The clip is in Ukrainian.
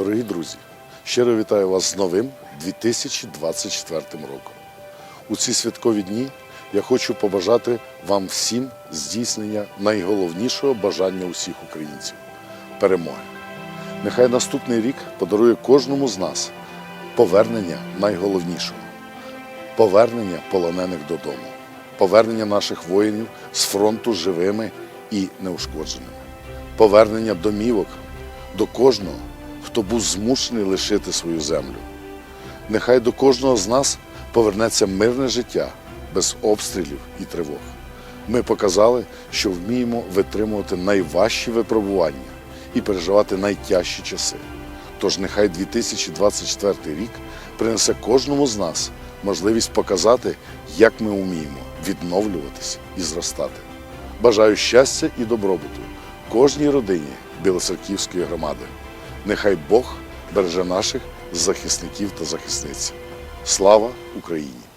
Дорогі друзі, щиро вітаю вас з новим 2024 роком. У ці святкові дні я хочу побажати вам всім здійснення найголовнішого бажання усіх українців перемоги. Нехай наступний рік подарує кожному з нас повернення найголовнішого повернення полонених додому, повернення наших воїнів з фронту живими і неушкодженими, повернення домівок до кожного, хто був змушений лишити свою землю. Нехай до кожного з нас повернеться мирне життя без обстрілів і тривог. Ми показали, що вміємо витримувати найважчі випробування і переживати найтяжчі часи. Тож нехай 2024 рік принесе кожному з нас можливість показати, як ми вміємо відновлюватись і зростати. Бажаю щастя і добробуту кожній родині Білоцерківської громади. Нехай Бог береже наших захисників та захисниць. Слава Україні!